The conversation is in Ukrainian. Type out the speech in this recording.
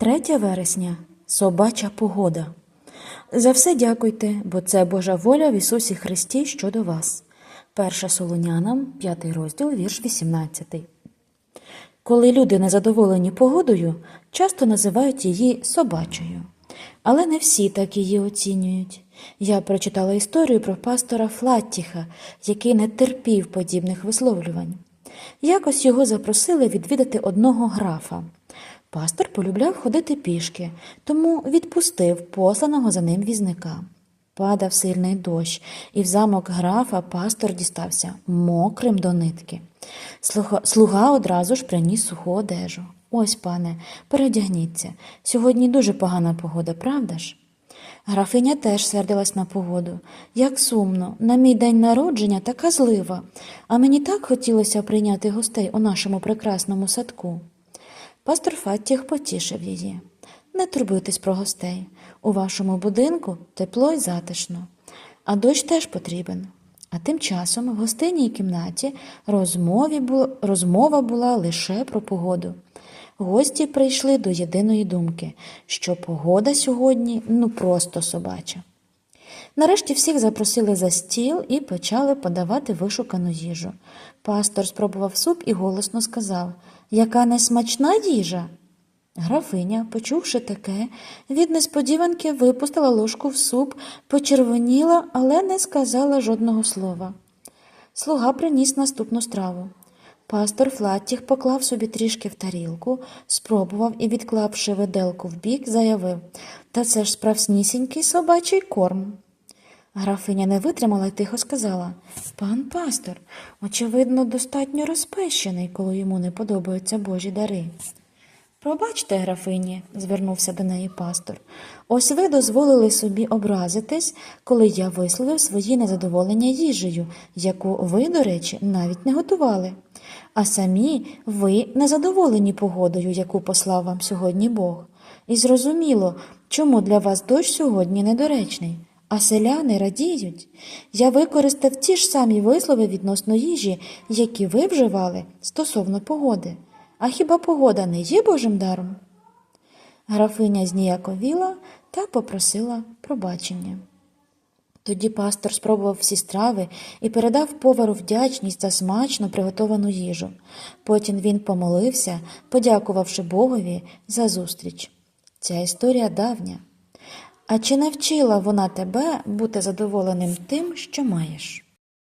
3 вересня собача погода. За все дякуйте, бо це Божа воля в Ісусі Христі щодо вас. Перша Солонянам, 5 розділ, вірш 18. Коли люди незадоволені погодою, часто називають її собачою. Але не всі так її оцінюють. Я прочитала історію про пастора Флаттіха, який не терпів подібних висловлювань. Якось його запросили відвідати одного графа. Пастор полюбляв ходити пішки, тому відпустив посланого за ним візника. Падав сильний дощ, і в замок графа пастор дістався мокрим до нитки. Слуга, одразу ж приніс суху одежу. Ось, пане, передягніться. Сьогодні дуже погана погода, правда ж? Графиня теж сердилась на погоду. Як сумно, на мій день народження така злива, а мені так хотілося прийняти гостей у нашому прекрасному садку. Пастор Фаттіх потішив її. Не турбуйтесь про гостей. У вашому будинку тепло й затишно, а дощ теж потрібен. А тим часом в гостинній кімнаті розмові бу... розмова була лише про погоду. Гості прийшли до єдиної думки, що погода сьогодні ну просто собача. Нарешті всіх запросили за стіл і почали подавати вишукану їжу. Пастор спробував суп і голосно сказав Яка несмачна їжа. Графиня, почувши таке, від несподіванки випустила ложку в суп, почервоніла, але не сказала жодного слова. Слуга приніс наступну страву. Пастор Флаттіх поклав собі трішки в тарілку, спробував і, відклавши виделку вбік, заявив Та це ж справснісінький собачий корм. Графиня не витримала й тихо сказала Пан пастор, очевидно, достатньо розпещений, коли йому не подобаються божі дари. Пробачте, графині, звернувся до неї пастор. Ось ви дозволили собі образитись, коли я висловив свої незадоволення їжею, яку ви, до речі, навіть не готували. А самі ви незадоволені погодою, яку послав вам сьогодні Бог. І зрозуміло, чому для вас дощ сьогодні недоречний. А селяни радіють. Я використав ті ж самі вислови відносно їжі, які ви вживали стосовно погоди. А хіба погода не є Божим даром? Графиня зніяковіла та попросила пробачення. Тоді пастор спробував всі страви і передав повару вдячність за смачно приготовану їжу. Потім він помолився, подякувавши Богові за зустріч. Ця історія давня. А чи навчила вона тебе бути задоволеним тим, що маєш?